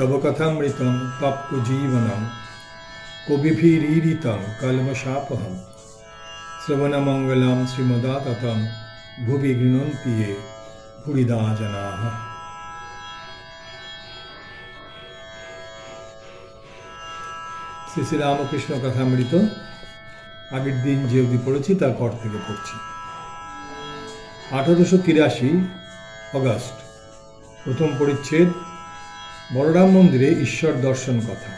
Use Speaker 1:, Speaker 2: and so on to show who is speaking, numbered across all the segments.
Speaker 1: তব কথামৃতম তপ্ত জীবনম, কবিভিরীরিতম কলমশাপহম। শ্রবণমঙ্গলম শ্রীমদাততম, ভুবি গৃণন্তি ये ভুরিদা জনাः শ্রী শ্রী রামকৃষ্ণ কথামৃত, আগের দিন যে অবধি পড়েছি তার পর থেকে পড়ছি। আঠারোশো তিরাশি অগাস্ট, প্রথম পরিচ্ছেদ বলরাম মন্দিরে ঈশ্বর দর্শন কথা।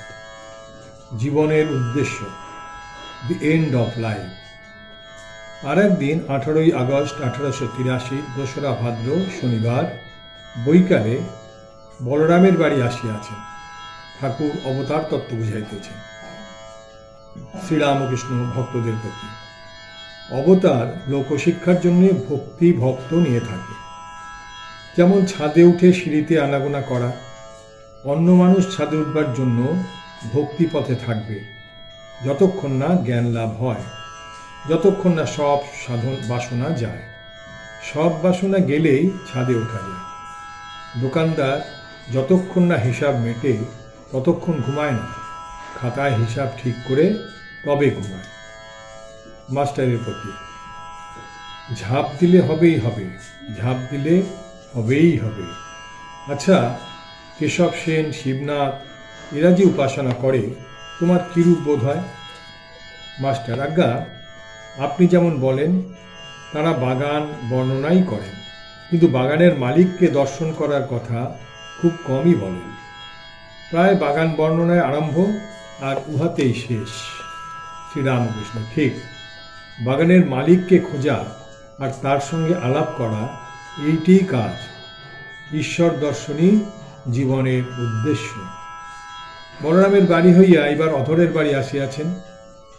Speaker 1: জীবনের উদ্দেশ্য দি এন্ড অফ লাইফ আর একদিন আঠারোই আগস্ট আঠারোশো তিরাশি, দোসরা ভাদ্র, শনিবার, বৈকালে বলরামের বাড়ি আসিয়াছেন ঠাকুর অবতার তত্ত্ব বুঝাইতেছেন শ্রীরামকৃষ্ণ ভক্তদের প্রতি। অবতার লোকশিক্ষার জন্য ভক্তি ভক্ত নিয়ে থাকে। যেমন ছাদে উঠে সিঁড়িতে আনাগোনা করা অন্য মানুষ ছাদে উঠবার জন্য ভক্তি পথে থাকবে। যতক্ষণ না জ্ঞান লাভ হয়, যতক্ষণ না সব সাধন বাসনা যায়। সব বাসনা গেলেই ছাদে ওঠা যায়। দোকানদার যতক্ষণ না হিসাব মেটে, ততক্ষণ ঘুমায় না। খাতায় হিসাব ঠিক করে তবে ঘুমায়? মাস্টারের প্রতি। ঝাঁপ দিলে হবেই হবে, ঝাঁপ দিলে হবেই হবে। আচ্ছা কেশব সেন, শিবনাথ এরা যে উপাসনা করে, তোমার কিরূপ বোধ হয়? মাস্টার আজ্ঞা, আপনি যেমন বলেন, তারা বাগান বর্ণনাই করেন কিন্তু বাগানের মালিককে দর্শন করার কথা খুব কমই বলেন। প্রায় বাগান বর্ণনায় আরম্ভ আর উহাতেই শেষ। শ্রীরামকৃষ্ণ, ঠিক। বাগানের মালিককে খোঁজা আর তার সঙ্গে আলাপ করা এইটি কাজ। ঈশ্বর দর্শনই জীবনের উদ্দেশ্য। বলরামের বাড়ি হইয়া এবার অধরের বাড়ি আসিয়াছেন।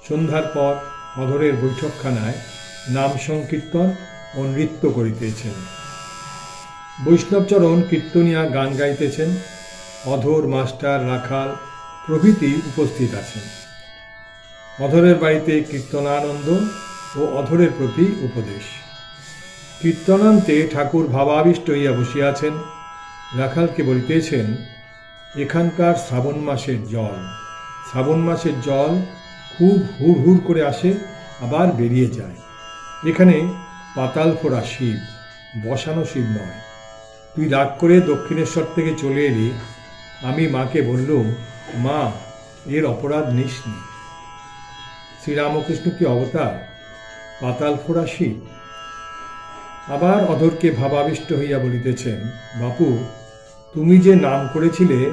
Speaker 1: সন্ধ্যার পর অধরের বৈঠকখানায় নাম সংকীর্তন ও নৃত্য করিতেছেন। বৈষ্ণবচরণ কীর্তনিয়া গান গাইতেছেন। অধর, মাস্টার, রাখাল প্রভৃতি উপস্থিত আছেন। অধরের বাড়িতে কীর্তনানন্দ ও অধরের প্রতি উপদেশ। কীর্তনান্তে ঠাকুর ভাবাবিষ্ট হইয়া বসিয়াছেন। রাখালকে বলিতেছেন, এখানকার শ্রাবণ মাসের জল। শ্রাবণ মাসের জল খুব হুড় হুড় করে আসে, আবার বেরিয়ে যায়। এখানে পাতাল ফোড়া শিব, বসানো শিব নয়। তুই রাগ করে দক্ষিণেশ্বর থেকে চলে এলি। আমি মাকে বললুম, মা, এর অপরাধ নিস নি। শ্রীরামকৃষ্ণ কি অবতার? পাতাল ফোড়া শিব? আবার অধরকে ভাবাবিষ্ট হইয়া বলিতেছেন, বাপু তুমি যে নাম করেছিলে,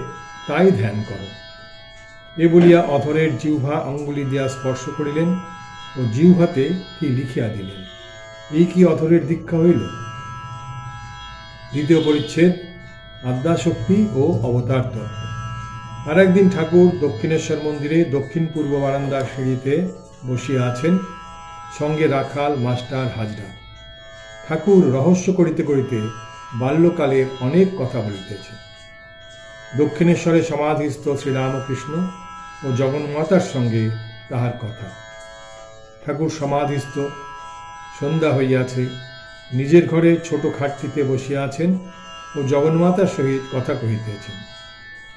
Speaker 1: তাই ধ্যান করো। এ বলিয়া অধরের জিহ্বা আঙ্গুলি দিয়া স্পর্শ করিলেন ও জিহ্বাতে কি লিখিয়া দিলেন। এই কি অধরের দীক্ষা হইল? দ্বিতীয় পরিচ্ছেদ, আদ্যাশক্তি ও অবতার তত্ত্ব। আর একদিন ঠাকুর দক্ষিণেশ্বর মন্দিরে দক্ষিণ পূর্ব বারান্দার সিঁড়িতে বসিয়া আছেন, সঙ্গে রাখাল, মাস্টার, হাজরা। ঠাকুর রহস্য করিতে করিতে বাল্যকালের অনেক কথা বলিতেছে। দক্ষিণেশ্বরে সমাধিস্থ শ্রীরামকৃষ্ণ ও জগন্মাতার সঙ্গে তাহার কথা। ঠাকুর সমাধিস্থ, সন্ধ্যা হইয়াছে, নিজের ঘরে ছোট খাটটিতে বসিয়া আছেন ও জগন্মাতার সহিত কথা কহিতেছেন।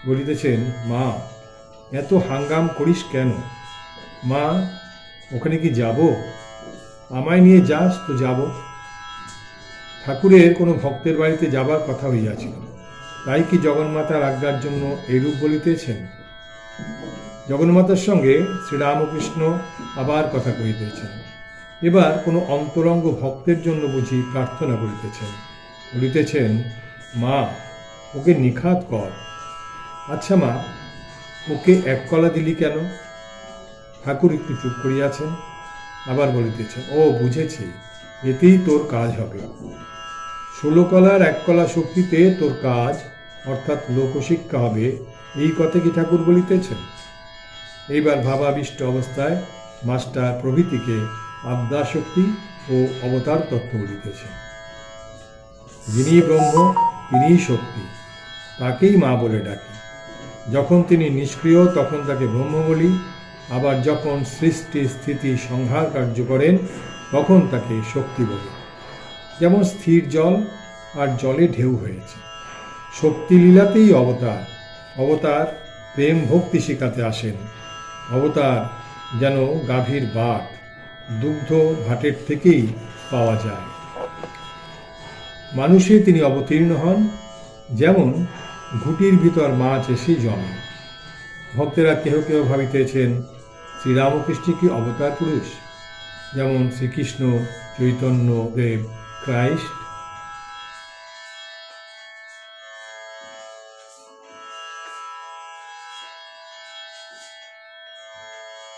Speaker 1: বলিতেছেন, মা, এত হাঙ্গাম করিস কেন? মা, ওখানে কি যাব? আমায় নিয়ে যাস তো যাব। ঠাকুরের কোনো ভক্তের বাড়িতে যাবার কথা হইয়াছিল। তাই কি জগন্মাতার আজ্ঞার জন্য এরূপ বলিতেছেন? জগন্মাতার সঙ্গে শ্রীরামকৃষ্ণ আবার কথা কহিতেছেন। এবার কোনো অন্তরঙ্গ ভক্তের জন্য বুঝি প্রার্থনা করিতেছেন। বলিতেছেন, মা, ওকে নিখাত কর। আচ্ছা মা, ওকে এক কলা দিলি কেন? ঠাকুর একটু চুপ করিয়াছেন, আবার বলিতেছেন, ও, বুঝেছি, এতেই তোর কাজ হবে। ষোলো কলার এক কলা শক্তিতে তোর কাজ, অর্থাৎ লোকশিক্ষা হবে, এই কথা কি ঠাকুর বলিতেছেন? এইবার ভাবাবিষ্ট অবস্থায় মাস্টার প্রভৃতিকে আদ্যাশক্তি ও অবতার তত্ত্ব বলিতেছে যিনি ব্রহ্ম, তিনিই শক্তি, তাকেই মা বলে ডাকি। যখন তিনি নিষ্ক্রিয়, তখন তাকে ব্রহ্ম বলি। আবার যখন সৃষ্টি, স্থিতি, সংহার কার্য করেন, তখন তাকে শক্তি বলি। যেমন স্থির জল আর জলে ঢেউ হয়েছে। শক্তি লীলাতেই অবতার। অবতার প্রেম ভক্তি শেখাতে আসেন। অবতার যেন গাভীর বাট দুগ্ধ ঘাটের থেকেই পাওয়া যায়। মানুষে তিনি অবতীর্ণ হন, যেমন ঘুটির ভিতর মাছ এসে জমে। ভক্তেরা কেহ কেহ ভাবিতেছেন, শ্রীরামকৃষ্ণ কি অবতার পুরুষ? যেমন শ্রীকৃষ্ণ, চৈতন্য, দেব traz